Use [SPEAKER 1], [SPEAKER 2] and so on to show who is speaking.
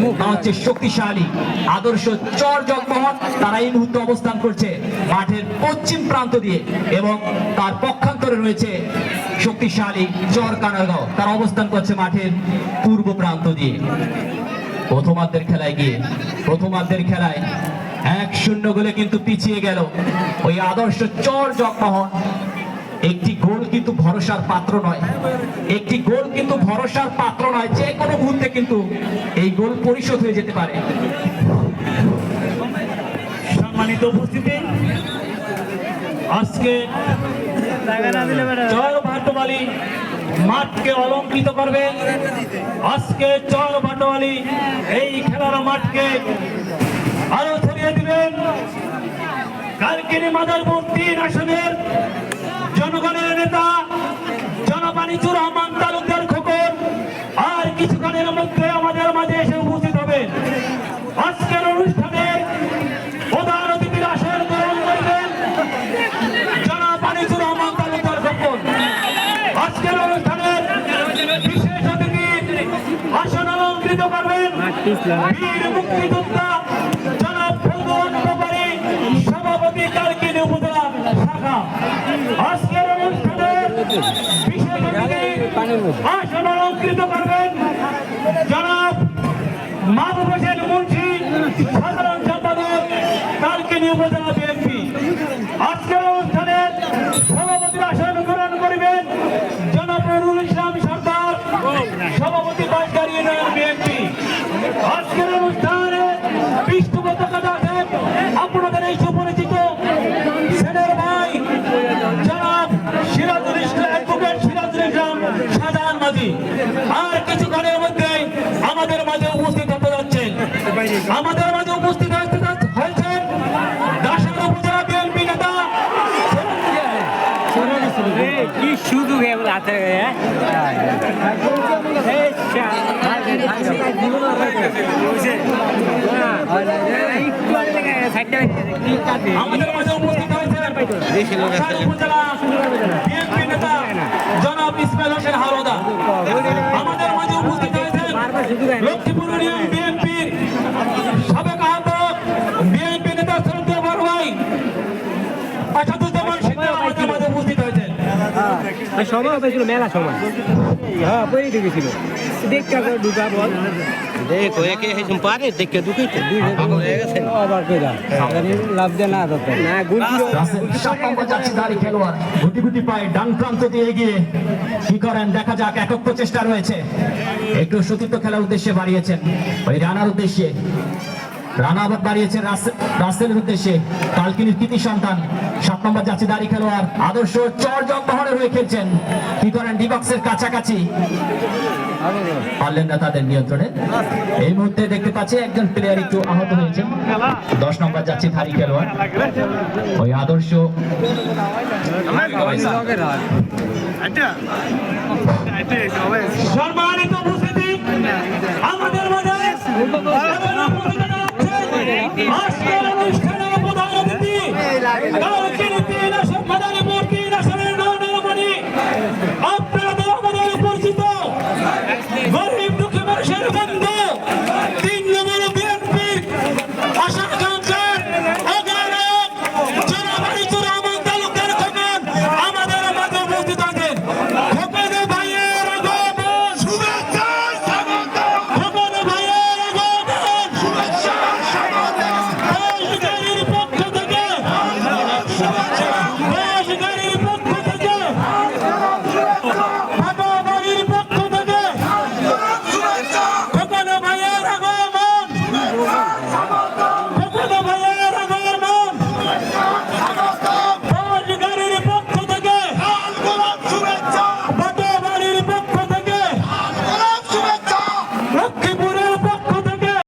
[SPEAKER 1] হচ্ছে শক্তিশালী, আদর্শ চর জগমোহন তারা এই মুহূর্তে অবস্থান করছে মাঠের পশ্চিম প্রান্ত দিয়ে এবং তার পক্ষান্তরে রয়েছে শক্তিশালী চর কানারগাঁও। তারা অবস্থান করছে মাঠের পূর্ব প্রান্ত দিয়ে। প্রথমার্ধের খেলায় গিয়ে, প্রথমার্ধের খেলায় এক শূন্য গোলে কিন্তু পিছিয়ে গেল। ওই আদর্শ চর জগমোহন একটি গোল কিন্তু ভরসার পাত্র নয়। একটি গোল কিন্তু ভরসার পাত্র নয়। যে কোনো মুহূর্তে কিন্তু এই গোল পরিশোধ হয়ে যেতে পারে।
[SPEAKER 2] সম্মানিত উপস্থিতি, আজকে জয় ভাটবালি মাঠকে অলঙ্কৃত করবে। আজকে জয় ভাটবালি এই খেলার মাঠকে আরও ছড়িয়ে দিবেন। কালকিনি মাদারপুর তিন আসনের জনগণের নেতা জনপানিচুর রহমান তালুকদার খোকন, আর কিছুক্ষণের মধ্যে আমাদের মাঝে এসে উপস্থিত হবেন। আজকের অনুষ্ঠানে প্রধান অতিথির আসন, গ্রহণ করবেন জনপানিচুর রহমান তালুকদার খোকন। আজকের অনুষ্ঠানের বিশেষ অতিথি আসন অলঙ্কৃত করবেন। বীর মুক্তিযোদ্ধা অলঙ্কৃত করবেন। জনাব মাহবুব হোসেন মুন্সি, সাধারণ সম্পাদক কালকিনি উপজেলা বিএনপি। আজকের অনুষ্ঠানের সভাপতির আসন গ্রহণ করিবেন জনাব নুরুল ইসলাম সরকার, সভাপতি বাসগাড়ি ইউনিয়ন বিএনপি। আজকের অনুষ্ঠানে পৃষ্ঠপোষকতা আছেন আপনাদের এই সুপরিচিত আমাদের মাঝে উপস্থিত হতে যাচ্ছেন আমাদের মাঝে উপস্থিত হয়েছেন দাসের
[SPEAKER 3] কি শুধু
[SPEAKER 2] আমাদের মাঝে উপস্থিত হয়েছেন
[SPEAKER 3] সময় পেয়েছিল মেলা সময়। হ্যাঁ পরে ঢুকেছিল দেখতে ঢুকা বল।
[SPEAKER 4] দেখো একে হেসুম পারে দেখে দুটোই
[SPEAKER 3] আবার কে লাভ দেয় না দরকার না গুল
[SPEAKER 1] সাত নম্বর যাচ্ছে দাঁড়ি খেলোয়াড়। গুটি গুটি পায়ে ডান প্রান্ত দিয়ে এগিয়ে। কি করেন? দেখা যাক একক প্রচেষ্টা রয়েছে। একটু সতীর্থ খেলার উদ্দেশ্যে বাড়িয়েছেন। ওই রানার উদ্দেশ্যে। রানা আবার বাড়িয়েছেন রাসেল- রাসেলের উদ্দেশ্যে। কালকিনির কৃতি সন্তান। নম্বর যাচ্ছে দাঁড়ি খেলোয়াড়। আদর্শ চর জগমোহনের হয়ে খেলছেন। কি করেন? ডিবক্সের কাছাকাছি। পারলেন না তাদের নিয়ন্ত্রণে। এই মুহূর্তে দেখতে পাচ্ছি একজন প্লেয়ার একটু আহত হয়েছেন দশ নম্বর যাচ্ছে ধারি খেলোয়াড়। ওই আদর্শ
[SPEAKER 2] সম্মানিত আমাদের Yeah.